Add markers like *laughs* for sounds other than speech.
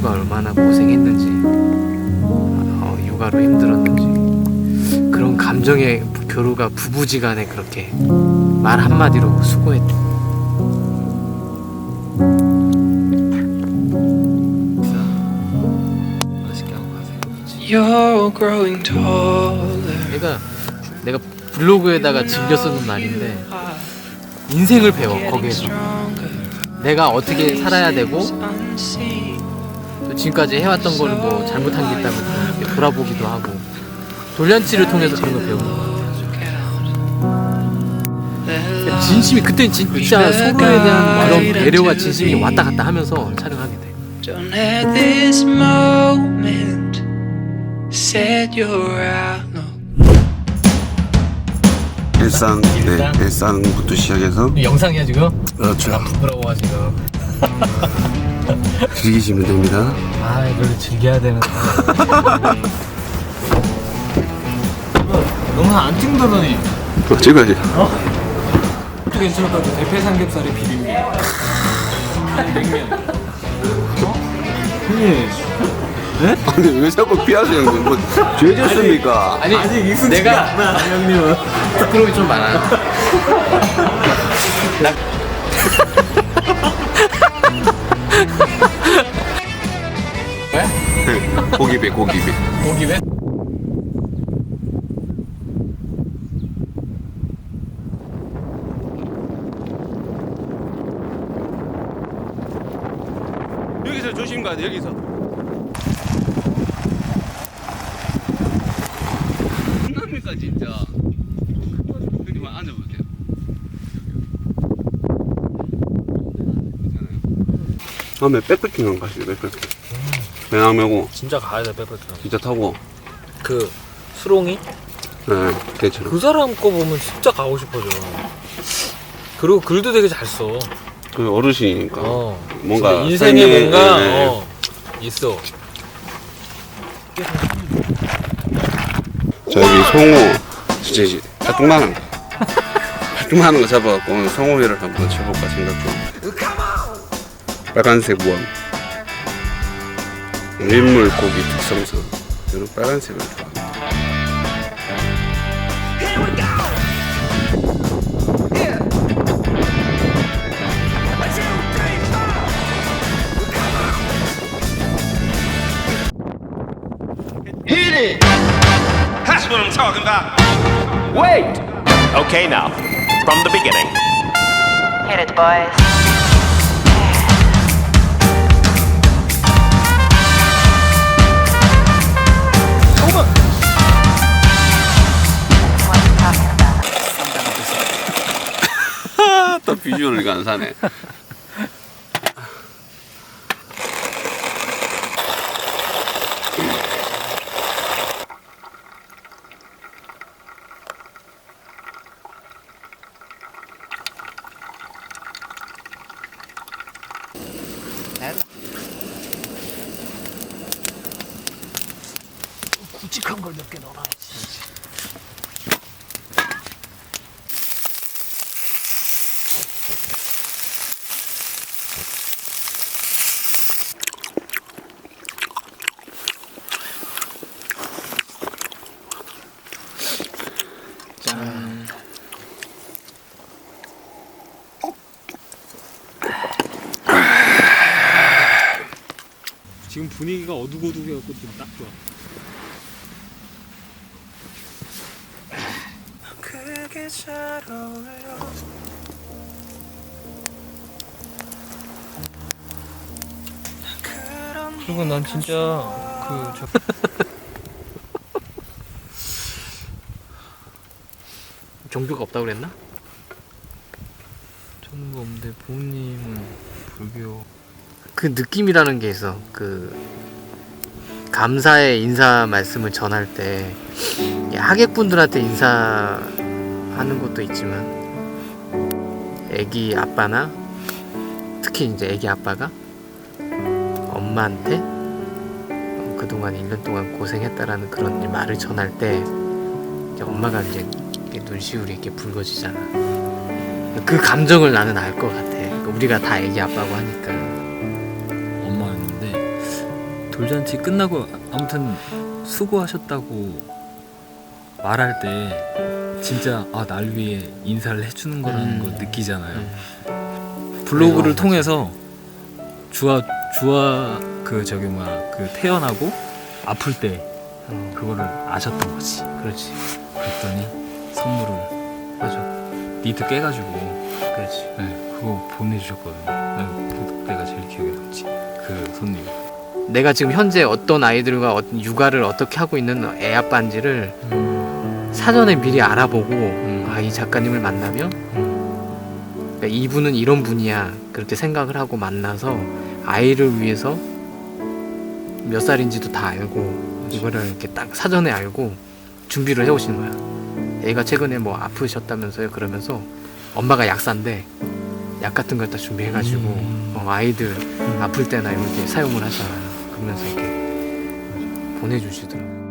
와이프가 얼마나 고생했는지 어, 육아로 힘들었는지 그런 감정의 교류가 부부지간에 그렇게 말 한마디로 수고했 맛있게 하고 가세요 You're growing taller. 내가 내가 블로그에다가 즐겨 쓰는 말인데 인생을 배워 거기에서 내가 어떻게 살아야 되고 또 지금까지 해왔던 거를 뭐 잘못한 게 있다면 또 이렇게 돌아보기도 하고 돌잔치를 통해서 그런 걸 배우는 거 같아요. 진심이 그때 진짜 서로에 대한 그런 배려와 진심이 왔다 갔다 하면서 촬영하게 돼. Don't let this moment set your. 일상 네 일상부터 시작해서 영상이야 지금? 그렇죠 부끄러워 지금. *laughs* 즐기시면 됩니다 아 이걸 즐겨야 되는. 영상 안 찍는다더니 어, 찍어야지 또 괜찮았다고 대패 삼겹살에 비빔면. 냉면. 어? 형님. 아니 왜 자꾸 피하세요 형님 뭐 죄졌습니까 아니, 내가 형님은 부끄러움이 좀 많아. *laughs* 나 고기배 고기배 고기 왜? 여기서 조심 가야 돼 여기서. 끝납니까 진짜? 앉아보세요. 다음에 백패킹 한 가시죠 백패킹 배낭 메고 진짜 가야 돼 빼빼빼. 기차 타고 그 수롱이 네 괜찮아 그 사람 거 보면 진짜 가고 싶어져. 그리고 글도 되게 잘 써. 그 어르신이니까 어. 뭔가 진짜 인생에 삶의, 뭔가 네, 네. 어, 있어. 자 여기 송호 진짜 이제 팔뚝만한 거 팔뚝만한 거 잡아갖고 오늘 송호회를 한번 쳐볼까 생각 중 빨간색 무함 민물 고기 특성상 저는 빨간색을 좋아합니다 That's what I'm talking about. Wait! Okay, now, from the beginning. Hit it, boys. 비주얼이 간사네. 굵직한 걸 몇 개 넣어놔 지금 분위기가 어두고두해갖고 지금 딱 좋아. 그게 잘 어울려. 그리고 난 진짜 그 저 *laughs* 종교가 없다고 그랬나? 뭐 없는데 부모님은 불교 그 느낌이라는 게 있어 그 감사의 인사 말씀을 전할 때 하객분들한테 인사하는 것도 있지만 애기 아빠나 특히 이제 애기 아빠가 엄마한테 어, 그동안 1년 동안 고생했다라는 그런 말을 전할 때 이제 엄마가 이제 눈시울이 이렇게 붉어지잖아. 그 감정을 나는 알 것 같아. 그러니까 우리가 다 애기 아빠고 하니까. 엄마였는데 돌잔치 끝나고 아무튼 수고하셨다고 말할 때 진짜 아 날 위해 인사를 해주는 거라는 음. 걸 느끼잖아요. 음. 블로그를 네, 맞아. 통해서 주아 주아 그 저기 뭐야 그 태어나고 아플 때 어, 그거를 아셨던 거지. 그렇지. 그랬더니 선물을 맞아. 니트 깨가지고 그렇지. 네, 그거 보내주셨거든요. 난 그때가 제일 기억에 남지. 그 손님. 내가 지금 현재 어떤 아이들과 어떤 육아를 어떻게 하고 있는 애 아빠인지를 사전에 미리 알아보고 아 이 작가님을 만나면 그러니까 이분은 이런 분이야 그렇게 생각을 하고 만나서 아이를 위해서 몇 살인지도 다 알고 이거를 이렇게 딱 사전에 알고 준비를 해오시는 거야. 애가 최근에 뭐 아프셨다면서요 그러면서 엄마가 약사인데 약 같은 걸 다 준비해가지고 음. 어, 아이들 아플 때나 이렇게 사용을 하잖아요. 그러면서 이렇게 보내주시더라고. 요